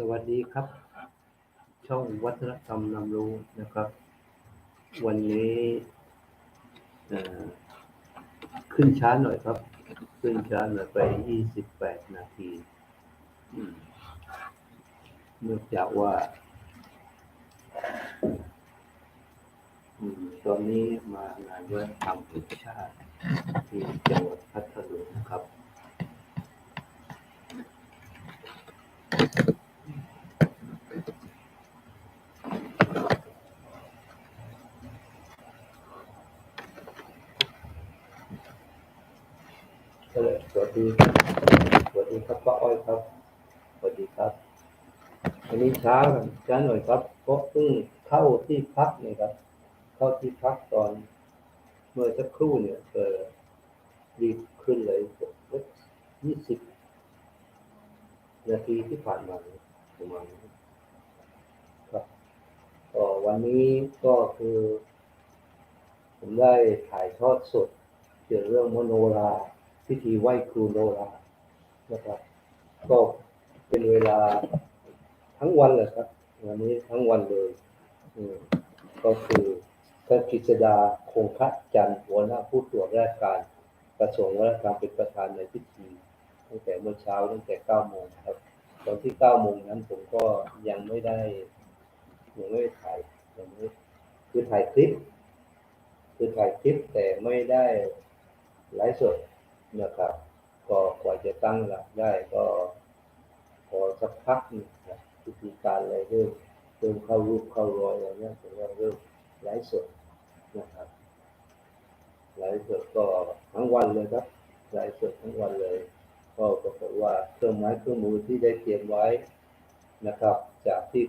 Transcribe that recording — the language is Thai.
สวัสดีครับ ช่องวัฒนธรรมนำรู้นะครับ วันนี้ขึ้นช้าหน่อยครับ ขึ้นช้าหน่อยไป28นาทีอืมเนื่องจากว่าตอนนี้มางานวัฒนธรรมแห่งชาติที่จังหวัดพัทลุงนะครับ ลยสวัสดีสวัสดีครับป้าอ้อยครับ สวัสดีครับวันนี้เช้ากันช้าหน่อยครับเพราะเพิ่งเข้าที่พักเนี่ยครับ เข้าที่พักตอนเมื่อสักครู่เนี่ยเออรีบขึ้นเลยยี่สิบนาทีที่ผ่านมาประมาณนี้ครับก็วันนี้ก็คือ ผมได้ถ่ายทอดสดเกี่ยวกับเรื่องมโนรา พิธีไหว้ครูโนรานะครับ ก็เป็นเวลาทั้งวันเลยครับ วันนี้ทั้งวันเลยอืมก็คือท่านกฤษดาคงคะจันทร์หัวหน้าผู้ตรวจราชการกระทรวงวัฒนธรรมเป็นประธานในพิธีตั้งแต่เมื่อเช้าตั้งแต่เก้าโมงครับตอนที่เก้าโมงนั้นผมก็ยังไม่ได้ยังไม่ได้ถ่ายยังไม่คือถ่ายคลิป คือถ่ายคลิปแต่ไม่ได้ไลฟ์สด นะครับ ก็กว่าจะตั้งหลักได้ก็พอสักพักนึงนะพิธีการอะไรเริ่มเริ่มเข้ารูปเข้ารอยอะไรเงี้ยผมก็เริ่มไลฟ์สดนะครับไลฟ์สดก็ทั้งวันเลยครับไลฟ์สดทั้งวันเลย ก็ปรากฏว่าเครื่องไม้เครื่องมือที่ได้เตรียมไว้นะครับ จากที่